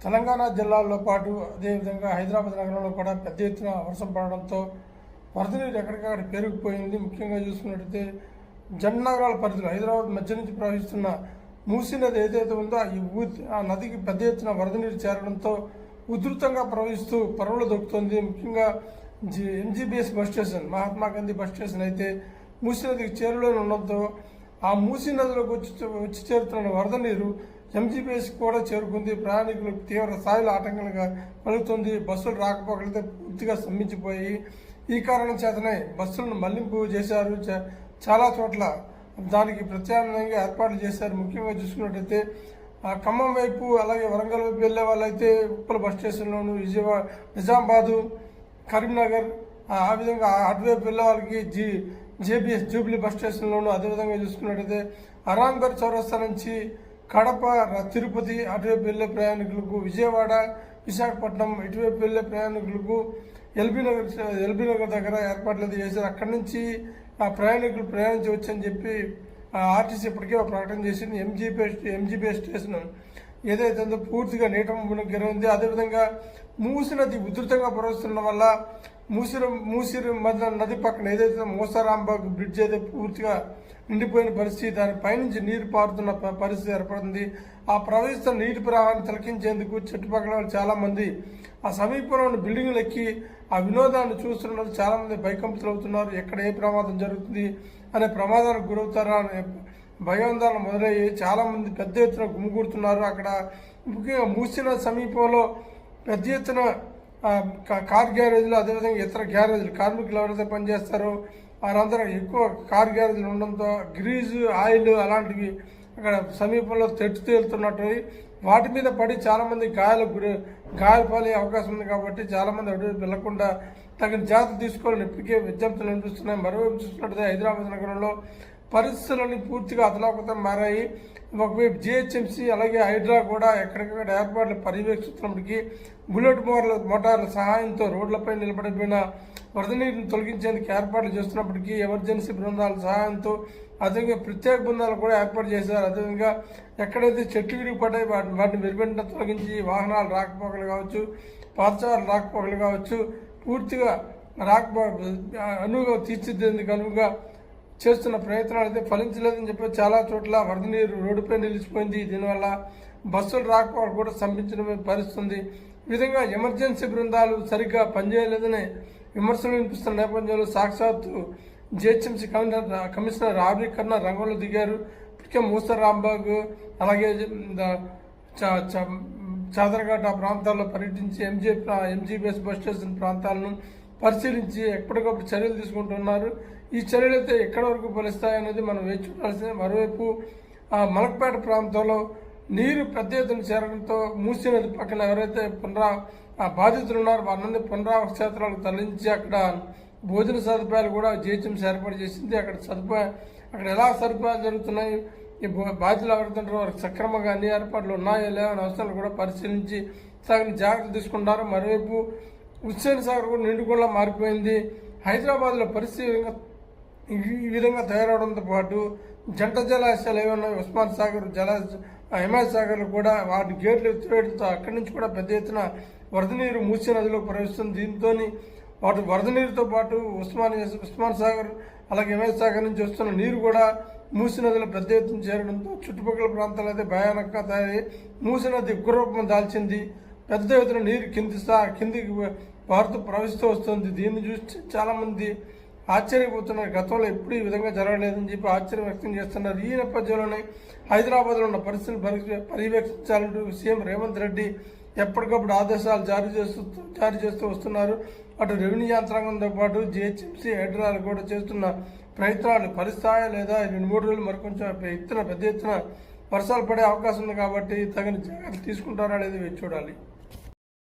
తెలంగాణ జిల్లాల్లో పాటు అదేవిధంగా హైదరాబాద్ నగరంలో కూడా పెద్ద ఎత్తున వర్షం పడడంతో వరద నీరు ఎక్కడికక్కడ పెరిగిపోయింది ముఖ్యంగా చూసుకున్నట్టయితే జన్ నగరాల పరిధిలో హైదరాబాద్ మధ్య నుంచి ప్రవహిస్తున్న మూసీ నది ఏదైతే ఉందో ఈ ఆ నదికి పెద్ద ఎత్తున వరద నీరు చేరడంతో ఉధృతంగా ప్రవహిస్తూ పరువులు దొక్కుతుంది. ముఖ్యంగా G MGBS bus station Mahatma Gandhi bus station అయితే మూసీ నదికి చేరులోనే ఉండడంతో ఆ మూసీ నదిలోకి వచ్చి వచ్చి చేరుతున్న వరద నీరు ఎంజీబీఎస్ కూడా చేరుకుంది. ప్రయాణికులకు తీవ్ర స్థాయిలో ఆటంకంగా కలుగుతుంది. బస్సులు రాకపోకలతో పూర్తిగా స్తంభించిపోయి ఈ కారణం చేతనే బస్సులను మళ్ళింపు చేశారు. చాలా చోట్ల దానికి ప్రత్యామ్నాయంగా ఏర్పాట్లు చేశారు. ముఖ్యంగా చూసుకున్నట్టయితే ఆ ఖమ్మం వైపు అలాగే వరంగల్ వైపు వెళ్ళే వాళ్ళైతే ఉప్పల బస్ స్టేషన్లోను విజయవాడ నిజామాబాదు కరీంనగర్ ఆ ఆ విధంగా అటువైపు వెళ్ళే వాళ్ళకి జీ జేబీఎస్ జూబ్లీ బస్ స్టేషన్లోను అదేవిధంగా చూసుకున్నట్టయితే అరాంగర్ చౌరస్తా నుంచి కడప తిరుపతి అటువైపు వెళ్ళే ప్రయాణికులకు విజయవాడ విశాఖపట్నం ఇటువైపు వెళ్ళే ప్రయాణికులకు ఎల్బీ నగర్ ఎల్బీ నగర్ దగ్గర ఏర్పాట్లు చేశారు. అక్కడి నుంచి ఆ ప్రయాణికులు ప్రయాణించవచ్చు అని చెప్పి ఆర్టీసీ ఇప్పటికే ఒక ప్రకటన చేసింది. ఎంజీపీ ఎంజీపీ స్టేషన్ ఏదైతే ఉందో పూర్తిగా నీట మునిగి ఉంది. అదేవిధంగా మూసి నది ఉధృతంగా ప్రవహిస్తుండడం వల్ల మూసిరు మూసిరి మధ్య నది పక్కన ఏదైతే మూసారాంబాగ్ బ్రిడ్జ్ అయితే పూర్తిగా నిండిపోయిన పరిస్థితి దాని పైనుంచి నీరు పారుతున్న ప- పరిస్థితి ఏర్పడింది ఆ ప్రవహిస్తున్న నీటి ప్రవాహాన్ని తిలకించేందుకు చుట్టుపక్కల చాలామంది చాలా మంది ఆ సమీపంలో ఉన్న బిల్డింగ్లు ఎక్కి ఆ వినోదాన్ని చూస్తున్నారు చాలా మంది భయకంపితులు అవుతున్నారు. ఎక్కడ ఏ ప్రమాదం జరుగుతుంది అనే ప్రమాదానికి గురవుతారా అనే భయాందోళన మొదలయ్యి చాలా మంది పెద్ద ఎత్తున గుమిగూడుతున్నారు. అక్కడ ముఖ్యంగా మూసిన సమీపంలో పెద్ద ఎత్తున కార్ గ్యారేజ్లు అదేవిధంగా ఇతర గ్యారేజ్లు కార్మికులు ఎవరైతే పనిచేస్తారో వారందరూ ఎక్కువ కార్ గ్యారేజ్లు ఉండడంతో గ్రీజు ఆయిల్ అలాంటివి అక్కడ సమీపంలో తెట్టు తేలుతున్నట్టు వాటి మీద పడి చాలామంది గాయాల గాయాలకు గురి గాయపాలే అవకాశం ఉంది కాబట్టి చాలామంది అటు వెళ్ళకుండా వెళ్ళకుండా తగిన జాగ్రత్త తీసుకోవాలని ఇప్పటికే విజ్ఞప్తులు వినిపిస్తున్నాయి. మరోవైపు చూసినట్లయితే హైదరాబాద్ నగరంలో పరిస్థితులన్నీ పూర్తిగా అతలాకుతం మారాయి. ఒకవైపు జిహెచ్ఎంసీ అలాగే హైడ్రా కూడా ఎక్కడికక్కడ ఏర్పాట్లు పర్యవేక్షిస్తున్నప్పటికీ బుల్లెట్ మోటార్ల మోటార్ల సహాయంతో రోడ్లపై నిలబడిపోయిన వరద నీటిని తొలగించేందుకు ఏర్పాట్లు చేస్తున్నప్పటికీ ఎమర్జెన్సీ బృందాల సహాయంతో అదేవిధంగా ప్రత్యేక బృందాలు కూడా ఏర్పాటు చేశారు. అదేవిధంగా ఎక్కడైతే చెట్లు విరిగిపడ్డాయి వాటిని వాటిని వెనువెంటనే తొలగించి వాహనాలు రాకపోకలు కావచ్చు పాదచారులు రాకపోకలు కావచ్చు పూర్తిగా రాకపో అనువుగా తీర్చిదిద్దేందుకు అనువుగా చేస్తున్న ప్రయత్నాలు అయితే ఫలించలేదని చెప్పి చాలా చోట్ల వరద నీరు రోడ్డుపై నిలిచిపోయింది. దీనివల్ల బస్సులు రాకపోవడం కూడా స్తంభించడమే పరిస్థితుంది. ఈ విధంగా ఎమర్జెన్సీ బృందాలు సరిగ్గా పనిచేయలేదని విమర్శలు వినిపిస్తున్న నేపథ్యంలో సాక్షాత్తు జిహెచ్ఎంసీ కమిషనర్ కమిషనర్ ఆర్వి కన్నా రంగంలో దిగారు. ఇప్పటికే మూసర్ రాంబాగ్ అలాగే ద- చాదరఘాట్ ఆ ప్రాంతాల్లో పర్యటించి ఎంజీ ఎంజీబీఎస్ బస్ స్టేషన్ ప్రాంతాలను పరిశీలించి ఎప్పటికప్పుడు చర్యలు తీసుకుంటున్నారు. ఈ చర్యలు అయితే ఎక్కడి వరకు ఫలిస్తాయనేది మనం వేచి మరోవైపు ఆ మలక్పేట ప్రాంతంలో నీరు పెద్ద ఎత్తున చేరడంతో మూసీ నది పక్కన ఎవరైతే పునరా ఆ బాధితులు ఉన్నారో వారిని పునరావ క్షేత్రాలకు తరలించి అక్కడ భోజన సదుపాయాలు కూడా జీహెచ్ఎంసీ ఏర్పాటు చేసింది. అక్కడ సదుపాయం అక్కడ ఎలా సదుపాయాలు జరుగుతున్నాయి ఈ బాధ్యతలు బాధ్యులు ఎవరుతుంటారో వారికి సక్రమంగా అన్ని ఏర్పాట్లు ఉన్నాయో లేవని అవసరాలు కూడా పరిశీలించి తగిన జాగ్రత్తలు తీసుకుంటారు. మరోవైపు హుస్సేన్ సాగర్ కూడా నిండుకుండా మారిపోయింది. హైదరాబాద్లో పరిస్థితి ఈ విధంగా తయారవడంతో పాటు జంట జలాశయాలు ఏమన్నా ఉస్మాన్ సాగర్ జలా హిమాయత్ సాగర్ కూడా వాటి గేట్లు ఎత్తివేయడంతో అక్కడి నుంచి కూడా పెద్ద ఎత్తున వరద నీరు మూసీ నదిలో ప్రవహిస్తుంది. దీంతో వాటి వరద నీరుతో పాటు ఉస్మాన్ ఉస్మాన్ సాగర్ అలాగే హిమాయత్ సాగర్ నుంచి వస్తున్న నీరు కూడా మూసీ నదిలో పెద్ద ఎత్తున చేరడంతో చుట్టుపక్కల ప్రాంతాలు అయితే భయానకంగా తయారై మూసీ నది ఉగ్రరూపం దాల్చింది. పెద్ద ఎత్తున నీరు కింది కిందికి పారుతూ ప్రవహిస్తూ వస్తుంది. దీన్ని చూసి చాలామంది ఆశ్చర్యపోతున్నారు. గతంలో ఎప్పుడు ఈ విధంగా జరగలేదని చెప్పి ఆశ్చర్యం వ్యక్తం చేస్తున్నారు. ఈ నేపథ్యంలోనే హైదరాబాద్లో ఉన్న పరిస్థితులు పర్యవేక్షించాలంటూ సీఎం రేవంత్ రెడ్డి ఎప్పటికప్పుడు ఆదేశాలు జారీ చేస్తూ జారీ చేస్తూ వస్తున్నారు. అటు రెవెన్యూ యంత్రాంగంతో పాటు జిహెచ్ఎంసీ హైడ్రాలు కూడా చేస్తున్న ప్రయత్నాలు ఫలిస్తాయా లేదా రెండు మూడు రోజులు మరికొంచెం ఎత్తున పెద్ద ఎత్తున వర్షాలు పడే అవకాశం ఉంది కాబట్టి తగిన జాగ్రత్తలు తీసుకుంటారా అనేది చూడాలి.